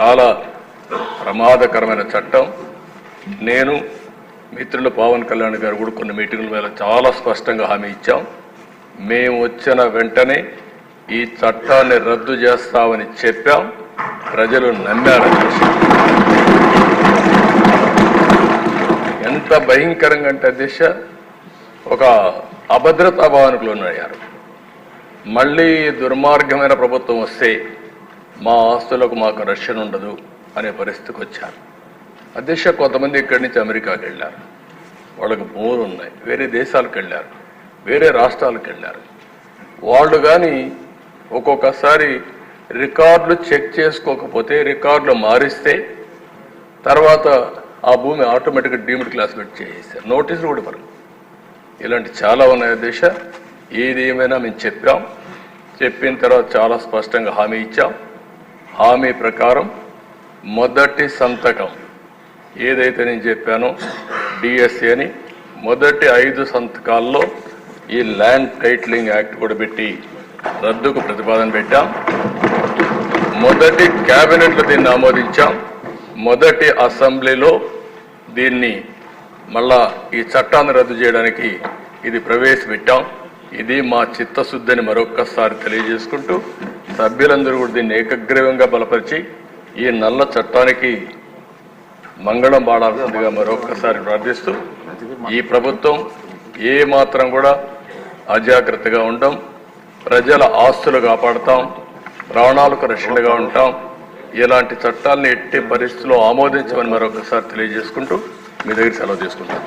చాలా ప్రమాదకరమైన చట్టం. నేను మిత్రులు పవన్ కళ్యాణ్ గారు కూడా కొన్ని మీటింగుల మీద చాలా స్పష్టంగా హామీ ఇచ్చాం. మేము వచ్చిన వెంటనే ఈ చట్టాన్ని రద్దు చేస్తామని చెప్పాం. ప్రజలు నమ్మారు ఎంత భయంకరంగా అంటే దిశ ఒక అభద్రతా భావనకులు లోనయ్యారు. మళ్ళీ దుర్మార్గమైన ప్రభుత్వం వస్తే మా ఆస్తులకు మాకు రష్యన్ ఉండదు అనే పరిస్థితికి వచ్చారు. అధ్యక్ష కొంతమంది ఇక్కడి నుంచి అమెరికాకి వెళ్ళారు. వాళ్ళకి భూములు ఉన్నాయి. వేరే దేశాలకు వెళ్ళారు. వేరే రాష్ట్రాలకు వెళ్ళారు. వాళ్ళు కానీ ఒక్కొక్కసారి రికార్డులు చెక్ చేసుకోకపోతే రికార్డులు మారిస్తే తర్వాత ఆ భూమి ఆటోమేటిక్గా డీమ్డ్ క్లాసిఫైడ్ చేసేస్తారు నోటీసులు కూడా ఇవ్వరు. ఇలాంటి చాలా ఉన్నాయి దిశ ఏది ఏమైనా మేము చెప్పాం. చెప్పిన తర్వాత చాలా స్పష్టంగా హామీ ఇచ్చాం. హామీ ప్రకారం మొదటి సంతకం. ఏదైతే నేను చెప్పానో డిఎస్సి అని మొదటి ఐదు సంతకాల్లో ఈ ల్యాండ్ టైటిలింగ్ యాక్ట్ కూడా పెట్టి రద్దుకు ప్రతిపాదన పెట్టాం. మొదటి క్యాబినెట్లో దీన్ని ఆమోదించాం. మొదటి అసెంబ్లీలో దీన్ని మళ్ళా ఈ చట్టాన్ని రద్దు చేయడానికి ఇది ప్రవేశపెట్టాం. ఇది మా చిత్తశుద్ధిని మరొక్కసారి తెలియజేసుకుంటూ సభ్యులందరూ కూడా దీన్ని ఏకగ్రీవంగా బలపరిచి ఈ నల్ల చట్టానికి మంగళం పాడాల్సిందిగా మరొకసారి ప్రార్థిస్తూ ఈ ప్రభుత్వం ఏ మాత్రం కూడా అజాగ్రత్తగా ఉండం ప్రజల ఆస్తులు కాపాడుతాం ప్రాణాలకు రక్షణగా ఉంటాం. ఇలాంటి చట్టాలను ఎట్టి పరిస్థితుల్లో ఆమోదించమని మరొకసారి తెలియజేసుకుంటూ మీ దగ్గర సెలవు తీసుకుంటాను.